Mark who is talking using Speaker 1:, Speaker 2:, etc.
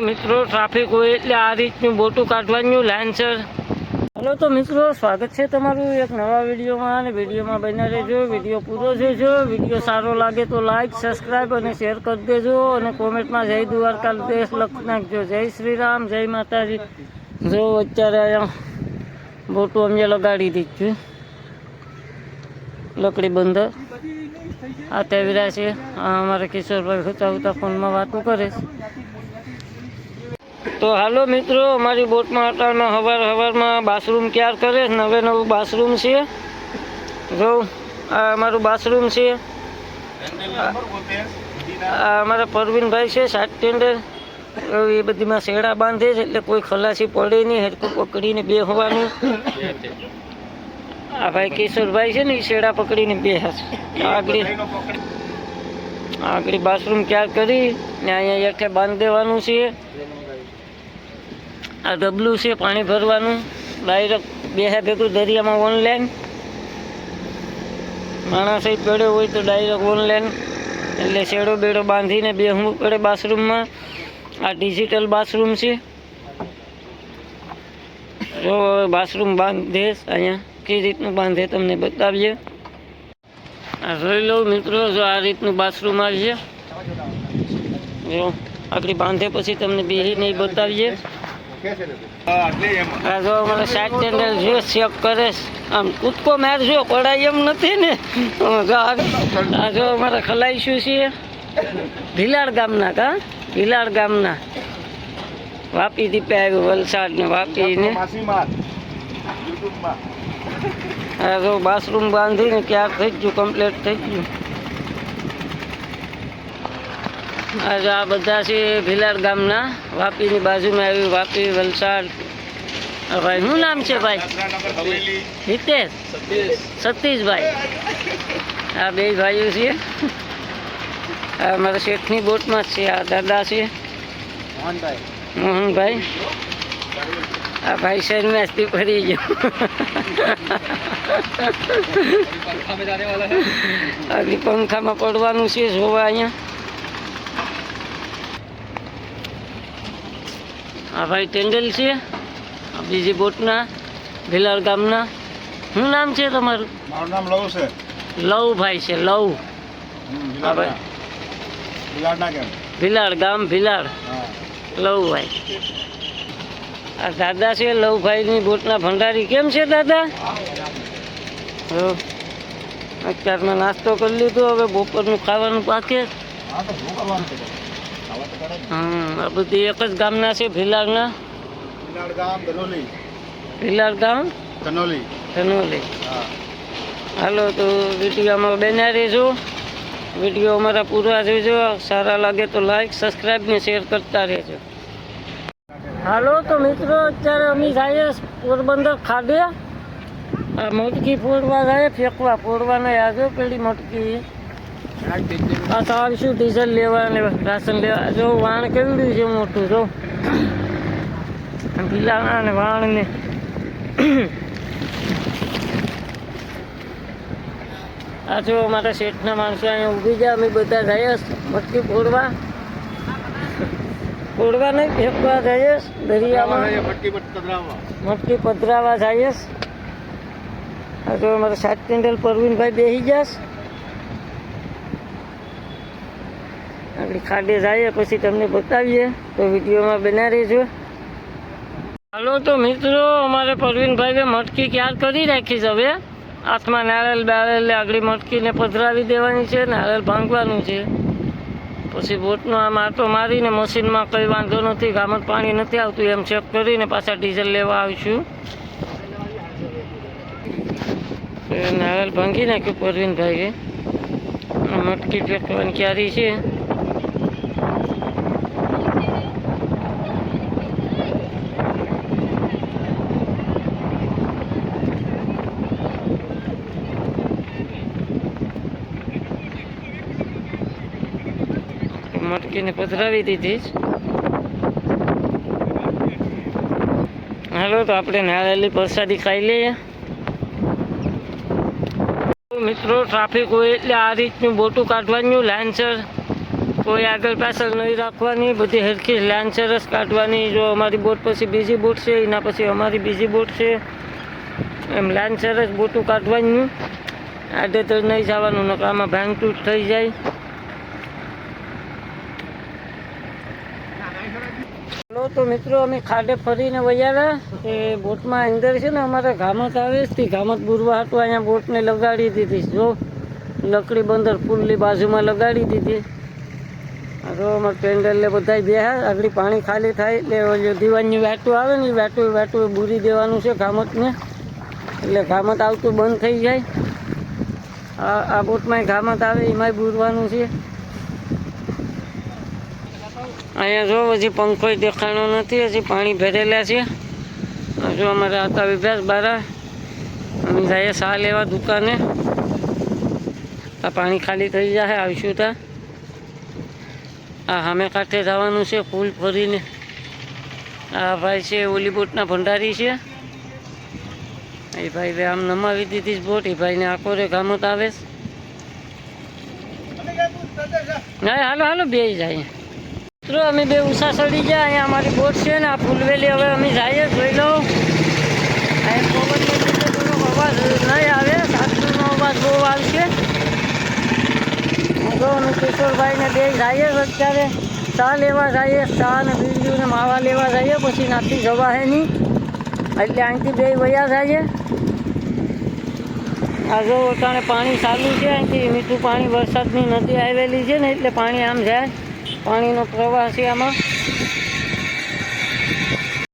Speaker 1: મિત્રો ટ્રાફિક હોય એટલે આ રીતનું બોટું કાઢવાનું લાન્સર હલો તો મિત્રો, સ્વાગત છે તમારું એક નવા વિડીયોમાં અને વિડીયોમાં બન્યા રહેજો. વીડિયો પૂરો જોજો. વીડિયો સારો લાગે તો લાઇક સબસ્ક્રાઈબ અને શેર કરી દેજો અને કોમેન્ટમાં જય દ્વારકા દેશ લખી નાખજો. જય શ્રી રામ જય માતાજી. જો અત્યારે અહીંયા બોટું અમે લગાડી દીધું. લકડી બંધ આ તેવરા છે. અમારા કિશોરભાઈ હોતા હોતા ફોનમાં વાતો કરે તો હાલો મિત્રો, અમારી બોટમાં અટાણમાં હવાર હવારમાં બાથરૂમ ક્યાર કરે? નવે નવું બાથરૂમ છે. જો, આ અમારું બાથરૂમ છે. આ અમારા પરવીનભાઈ છે સાત ટેન્ડર એ બધીમાં શેડા બાંધે છે, એટલે કોઈ ખલાસી પડે નહીં હરકું પકડીને બે હોવાનું આ ભાઈ કિશોરભાઈ છે ને, એ શેડા પકડીને બે હશે આગળ આગળ બાથરૂમ ક્યાર કરી? ને અહીંયા હેઠે બાંધી દેવાનું છે. આ ડબલું છે પાણી ભરવાનું. ડાયરેક્ટ બે હે ભેગું દરિયામાં ઓનલાઈન માણસ પડ્યો હોય તો ડાયરેક્ટ ઓનલાઈન એટલે શેડો બેડો બાંધીને બેહવું પડે બાથરૂમમાં. આ ડિજિટલ બાથરૂમ છે. જો બાથરૂમ બાંધે અહીંયા. કઈ રીતનું બાંધે તમને બતાવીએ. આ જોઈ લો મિત્રો, જો આ રીતનું બાથરૂમ આવીએ જો આપણી બાંધે પછી તમને બેહી નહીં બતાવીએ. આ જો અમારે સાત ટેન્ડર જો ચેક કરે આમ કૂદકો મારજો કડાઈ એમ નથી ને. જો આ જો અમારે ખલાઈ શું છે ભીલાડ ગામના કા? ભીલાડ ગામના. વાપી દીપે આવ્યું વલસાડ ને વાપી ને. આ જો બાથરૂમ બાંધીને ક્યાંક થઈ ગયું કમ્પ્લીટ થઈ ગયું. આ જો આ બધા છે ભીલાડ ગામના. વાપીની બાજુમાં આવ્યું વાપી વલસાડ. ભાઈ શું નામ છે ભાઈ? હિતેશ. સતીશભાઈ. આ બે ભાઈઓ છે આ મારા શેઠની બોટમાં જ છે. આ દાદા છે. મોહનભાઈ. આ ભાઈ શર્માસ્તી ફરી ગયો. આગળ પંખામાં પડવાનું છે જોવા અહીંયા. આ ભાઈ ટેન્ડલ છે આ બીજી બોટના ભીલાડ ગામના. શું નામ છે તમારું?
Speaker 2: મારું નામ લવ છે.
Speaker 1: લવ ભાઈ છે લવ. હા ભાઈ. ભીલાડ ગામ. ભીલાડ
Speaker 2: લવ
Speaker 1: લવભાઈ આ દાદા છે લવભાઈની બોટના ભંડારી. કેમ છે દાદા. અત્યારમાં નાસ્તો કરી લીધો હવે બપોરનું ખાવાનું પાકે હમ આ બધી એક જ ગામના છે ભીલાડના
Speaker 2: ભીલાડ ગામ ધનોલી.
Speaker 1: ભીલાડ ગામ?
Speaker 2: ધનોલી.
Speaker 1: ધનોલી.
Speaker 2: હા.
Speaker 1: હાલો તો વિડીયોમાં બન્યા રહેજો. વીડિયો અમારા પૂરા જોજો. સારા લાગે તો લાઈક સબસ્ક્રાઈબ ને શેર કરતા રહેજો. હાલો તો મિત્રો અત્યારે અમે જઈએ પોરબંદર ખાડે આ મટકી ફોડવા જાય ફેંકવા. ફોડવાના યાદો પેલી મટકી. આ ચાલીશું ડીઝલ લેવા ને રાશન લેવા? જો વાણ કેવડું છે મોટું જો. પીલાણા ને વાણ ને. આ જો અમારા શેઠના માણસો અહીંયા ઊભી ગયા અમે બધા જઈએ મટકી ફોડવા. ફોડવા નહીં ફેંકવા જઈએ દરિયામાં.
Speaker 2: મટકી
Speaker 1: પધરાવા જઈએ આ જો અમારા સાત ક્વિન્ટલ પરવીનભાઈ બેસી જશ આગળ ખાડે જઈએ, પછી તમને બતાવીએ. તો વિડીયોમાં બના રહેજો. હાલો તો મિત્રો, અમારે પરવીનભાઈએ મટકી ક્યાર કરી રાખી છે હવે? હાથમાં નાળેલ બાળેલ આગળ મટકીને પધરાવી દેવાની છે નાળેલ ભાંગવાનું છે. પછી બોટનો આમ આટો મારીને મશીનમાં કંઈ વાંધો નથી ગામત પાણી નથી આવતું, એમ ચેક કરીને પાછા ડીઝલ લેવા આવીશું. એ ભાંગી નાખ્યું પરવીનભાઈએ. મટકી ફેંકવાની ક્યારી છે. મટકીને પધરાવી દીધી હાલો, તો આપણે નાળેલી પ્રસાદી ખાઈ લઈએ. મિત્રો ટ્રાફિક હોય એટલે આ રીતનું બોટું કાઢવાનું લાન્સર કોઈ આગળ પાછળ નહીં રાખવાની, બધી હરખી લાઈન જ કાઢવાની. જો અમારી બોટ પછી બીજી બોટ છે, એના પછી અમારી બીજી બોટ છે. એમ લાઈન જ બોટું કાઢવાનું. આડેતર નહીં જવાનું નકામાં ભાંગતૂટ થઈ જાય. ચાલો તો મિત્રો, અમે ખાડે ફરીને વૈયારા એ બોટમાં અંદર છે ને, અમારે ગામત આવે છે. ગામત બુરવા હતું, અહીંયા બોટને લગાડી દીધી જો, લકડી બંદર પુલની બાજુમાં લગાડી દીધી. તો અમારે પેન્ડલને બધા બેહા. આગળ પાણી ખાલી થાય એટલે દીવાનની વાટું આવે ને, એ વાટું વાટું બૂરી દેવાનું છે ગામતને. એટલે ઘામત આવતું બંધ થઈ જાય. આ બોટમાં ગામત આવે, એમાંય બૂરવાનું છે. અહીંયા જો હજી પંખો દેખાણો નથી હજી પાણી ભરેલા છે. હજુ જો અમારે હતા વિભ્યાસ બારા. અમે જઈએ સા લેવા દુકાને. આ પાણી ખાલી થઈ જાય આવીશું ત્યાં આ સામે કાંઠે જવાનું છે ફૂલ ફરીને. આ ભાઈ છે ઓલી બોટના ભંડારી છે. એ ભાઈ આમ નમાવી દીધી જ બોટ એ ભાઈને આખો રે ગામત આવે હા હાલો હાલો બે જાય મિત્રો અમે બે ઉષા સડી ગયા, અહીંયા અમારી બોટ છે ને, આ ફૂલવેલી હવે અમે જઈએ, જોઈ લો અહીં પવનને અવાજ નહીં આવે સાસુનો અવાજ બહુ આવશે. તો અમે કિશોરભાઈને બે જઈએ અત્યારે. ચા લેવા જઈએ, ચા ને બીજું ને માવા લેવા જઈએ, પછી નાથી જવા હે નહીં એટલે અહીંથી બે વયા જઈએ. આ જો અટાણે પાણી ચાલુ છે, અહીંથી મીઠું પાણી વરસાદની નદી આવેલી છે ને, એટલે પાણી આમ જાય. પાણીનો પ્રવાહ છે આમાં.